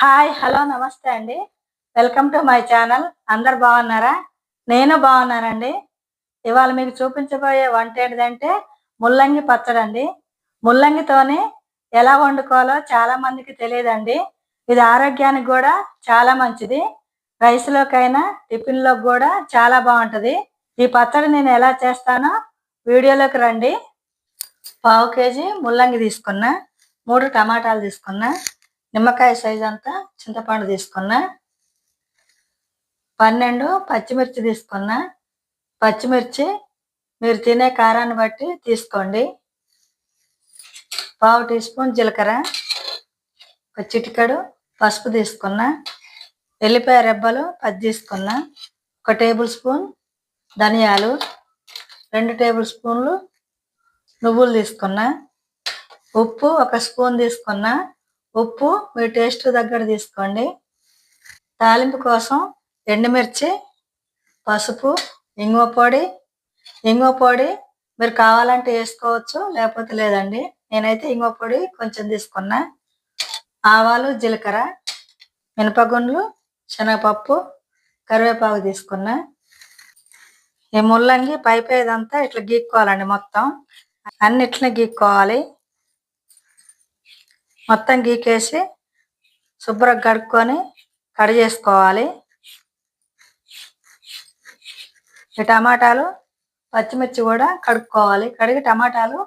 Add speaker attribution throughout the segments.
Speaker 1: Hi hello నమస్తే అండి. Welcome to my channel. అందరు బాగున్నారా? నేను బాగున్నానండి. ఇవాళ మీకు చూపించబోయే వంట ఏంటిదంటే ముల్లంగి పచ్చడి అండి. ముల్లంగితోని ఎలా వండుకోవాలో చాలా మందికి తెలియదండి. ఇది ఆరోగ్యానికి కూడా చాలా మంచిది. రైస్లోకైనా టిఫిన్లోకి కూడా చాలా బాగుంటుంది. ఈ పచ్చడి నేను ఎలా చేస్తానో వీడియోలోకి రండి. పావు కేజీ ముల్లంగి తీసుకున్నా మూడు టమాటాలు తీసుకున్నా. నిమ్మకాయ సైజ్ అంతా చింతపండు తీసుకున్నా. పన్నెండు పచ్చిమిర్చి తీసుకున్నా. పచ్చిమిర్చి మీరు తినే కారాన్ని బట్టి తీసుకోండి. పావు టీ స్పూన్ జీలకర్ర ఒక చిటికెడు పసుపు తీసుకున్నా. ఎల్లిపాయ రెబ్బలు పది తీసుకున్నా. ఒక టేబుల్ స్పూన్ ధనియాలు రెండు టేబుల్ స్పూన్లు నువ్వులు తీసుకున్నా. ఉప్పు ఒక స్పూన్ తీసుకున్నా. ఉప్పు మీ టేస్ట్ దగ్గర తీసుకోండి. తాలింపు కోసం ఎండుమిర్చి పసుపు ఇంగువ పొడి. ఇంగువ పొడి మీరు కావాలంటే వేసుకోవచ్చు లేకపోతే లేదండి. నేనైతే ఇంగువ పొడి కొంచెం తీసుకున్నా. ఆవాలు జీలకర్ర మినపగుండ్లు శనగపప్పు కరివేపాకు తీసుకున్నా. ఈ ముల్లంగి పైపేదంతా ఇట్లా గీక్కోవాలండి మొత్తం. అన్నిట్లని గీక్కోవాలి. మొత్తం గీకేసి శుభ్రంగా కడుక్కొని కడి చేసుకోవాలి. ఈ టమాటాలు పచ్చిమిర్చి కూడా కడుక్కోవాలి. కడిగి టమాటాలు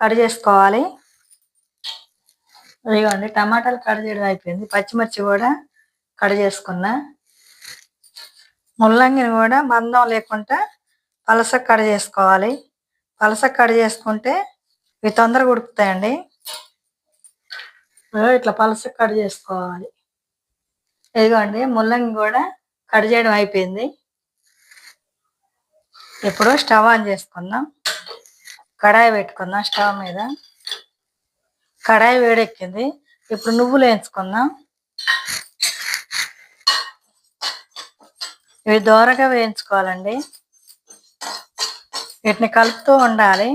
Speaker 1: కడి చేసుకోవాలి. ఇదిగోండి టమాటాలు కడి చేయడం అయిపోయింది. పచ్చిమిర్చి కూడా కడి చేసుకున్నా. ముల్లంగిని కూడా మందం లేకుండా పలస కడి చేసుకోవాలి. పలస కడి చేసుకుంటే ఇవి తొందరగా ఉడుకుతాయండి. ఇట్లా పలస కట్ చేసుకోవాలి. ఇదిగోండి ముల్లంగి కూడా కట్ చేయడం అయిపోయింది. ఇప్పుడు స్టవ్ ఆన్ చేసుకుందాం. కడాయి పెట్టుకుందాం స్టవ్ మీద. కడాయి వేడెక్కింది. ఇప్పుడు నువ్వులు వేయించుకుందాం. ఇవి దోరగా వేయించుకోవాలండి. వీటిని కలుపుతూ ఉండాలి.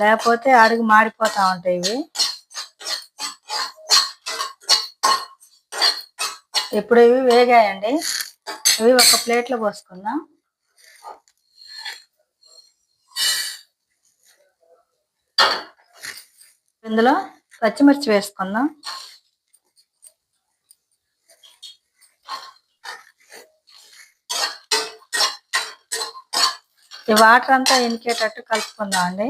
Speaker 1: లేకపోతే అడుగు మాడిపోతూ ఉంటాయి ఇవి. ఇప్పుడు ఇవి వేగాయండి. ఇవి ఒక ప్లేట్లో పోసుకుందాం. ఇందులో పచ్చిమిర్చి వేసుకుందాం. ఈ వాటర్ అంతా ఇనికేటట్టు కలుపుకుందాం అండి.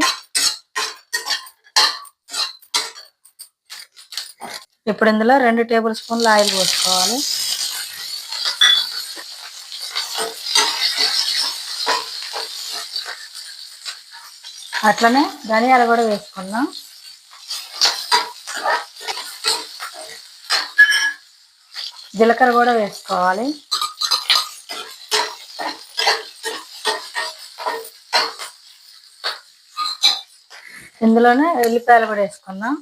Speaker 1: ఇప్పుడు ఇందులో రెండు టేబుల్ స్పూన్లు ఆయిల్ పోసుకోవాలి. అట్లనే ధనియాలు కూడా వేసుకుందాం. జీలకర్ర కూడా వేసుకోవాలి. ఇందులోనే ఎల్లిపాయలు కూడా వేసుకుందాం.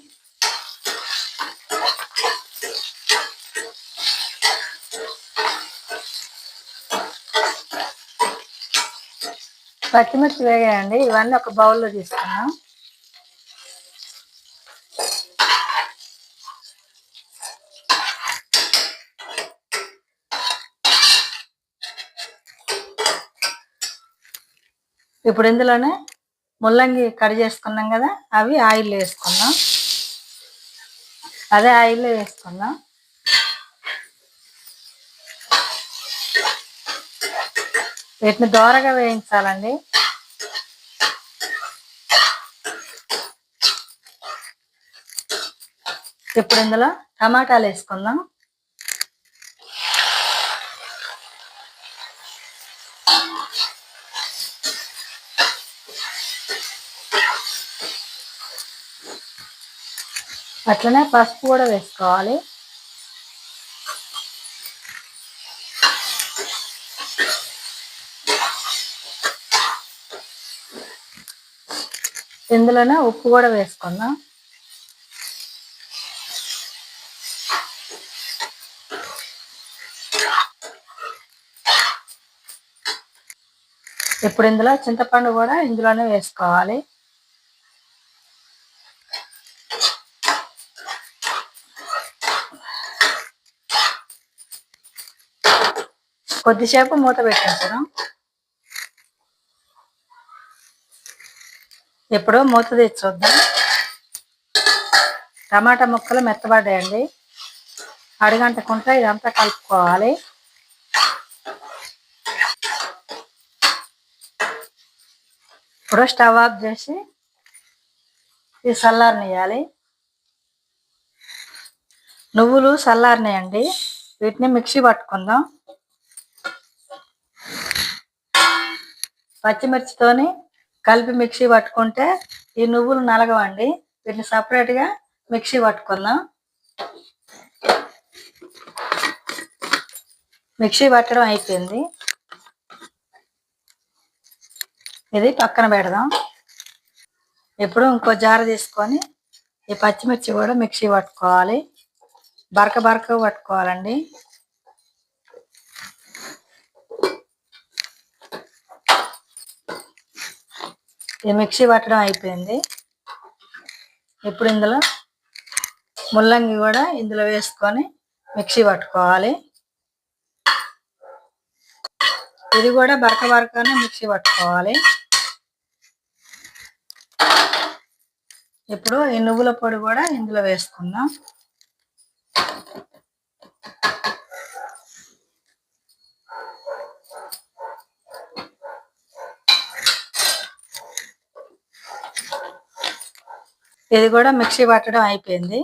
Speaker 1: పచ్చిమిర్చి వేగాయండి. ఇవన్నీ ఒక బౌల్లో తీసుకున్నాం ఇప్పుడు ఇందులోనే ముల్లంగి కడి చేసుకున్నాం కదా అవి ఆయిల్ వేసుకుందాం. అదే ఆయిల్లో వేసుకుందాం. వీటిని దోరగా వేయించాలండి. ఇప్పుడు ఇందులో టమాటాలు వేసుకుందాం. అట్లనే పసుపు కూడా వేసుకోవాలి. ఇందులోనే ఉప్పు కూడా వేసుకుందాం. ఇప్పుడు ఇందులో చింతపండు కూడా ఇందులోనే వేసుకోవాలి. కొద్దిసేపు మూత పెట్టేస్తాం ఇప్పుడు మూత తీసి చూద్దాం. టమాటా ముక్కలు మెత్తబడ్డాయండి. అడుగంటకుంటే ఇదంతా కలుపుకోవాలి. ఇప్పుడు స్టవ్ ఆఫ్ చేసి ఈ చల్లారనియాలి నువ్వులు చల్లారినాయండి వీటిని మిక్సీ పట్టుకుందాం. పచ్చిమిర్చితోని కలిపి మిక్సీ పట్టుకుంటే ఈ నువ్వులు నలగవండి. వీటిని సపరేట్గా మిక్సీ పట్టుకుందాం. మిక్సీ పట్టడం అయిపోయింది. ఇది పక్కన పెడదాం. ఇప్పుడు ఇంకో జార తీసుకొని ఈ పచ్చిమిర్చి కూడా మిక్సీ పట్టుకోవాలి. బరక బరక పట్టుకోవాలండి. ఇది మిక్సీ పట్టడం అయిపోయింది. ఇప్పుడు ఇందులో ముల్లంగి కూడా ఇందులో వేసుకొని మిక్సీ పట్టుకోవాలి. ఇది కూడా బరక బరకనే మిక్సీ పట్టుకోవాలి. ఇప్పుడు ఈ నువ్వుల పొడి కూడా ఇందులో వేసుకుందాం. ఇది కూడా మిక్సీ పట్టడం అయిపోయింది.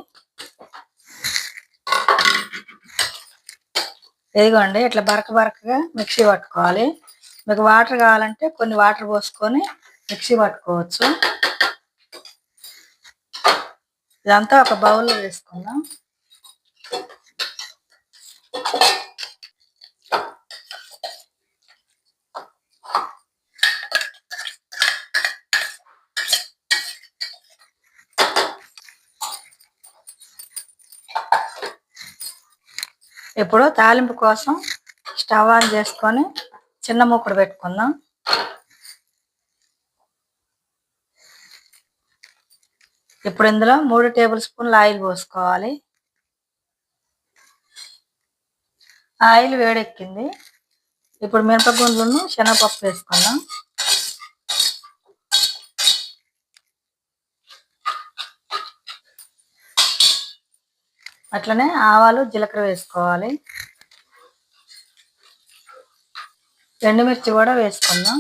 Speaker 1: ఇదిగోండి ఇట్లా బరక బరకగా మిక్సీ పట్టుకోవాలి. మీకు వాటర్ కావాలంటే కొన్ని వాటర్ పోసుకొని మిక్సీ పట్టుకోవచ్చు. ఇదంతా ఒక బౌల్లో వేసుకుందాం ఇప్పుడు తాలింపు కోసం స్టవ్ ఆన్ చేసుకొని చిన్న మూకుడు పెట్టుకుందాం. ఇప్పుడు ఇందులో మూడు టేబుల్ స్పూన్లు ఆయిల్ పోసుకోవాలి. ఆయిల్ వేడెక్కింది. ఇప్పుడు మినపగుండ్లను శనగపప్పు వేసుకుందాం. అట్లనే ఆవాలు జీలకర్ర వేసుకోవాలి. ఎండుమిర్చి కూడా వేసుకుందాం.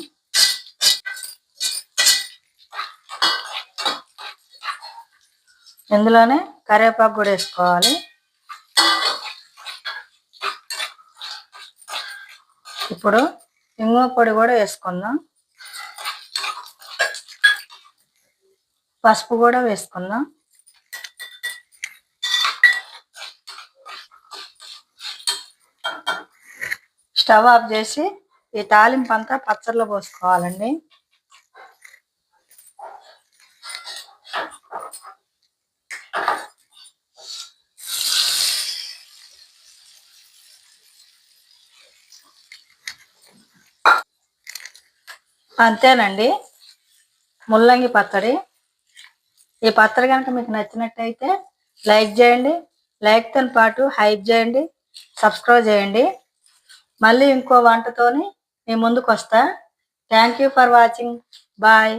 Speaker 1: ఇందులోనే కరివేపాకు కూడా వేసుకోవాలి. ఇప్పుడు ఇంగువ పొడి కూడా వేసుకుందాం. పసుపు కూడా వేసుకుందాం. స్టవ్ ఆఫ్ చేసి ఈ తాలింపు అంతా పచ్చడిలో పోసుకోవాలండి. అంతేనండి. ముల్లంగి పచ్చడి. ఈ పచ్చడి కనుక మీకు నచ్చినట్టయితే లైక్ చేయండి. లైక్తో పాటు హైప్ చేయండి. సబ్స్క్రైబ్ చేయండి. మళ్ళీ ఇంకో వంటతోని మీ ముందుకు వస్తా thank you for watching bye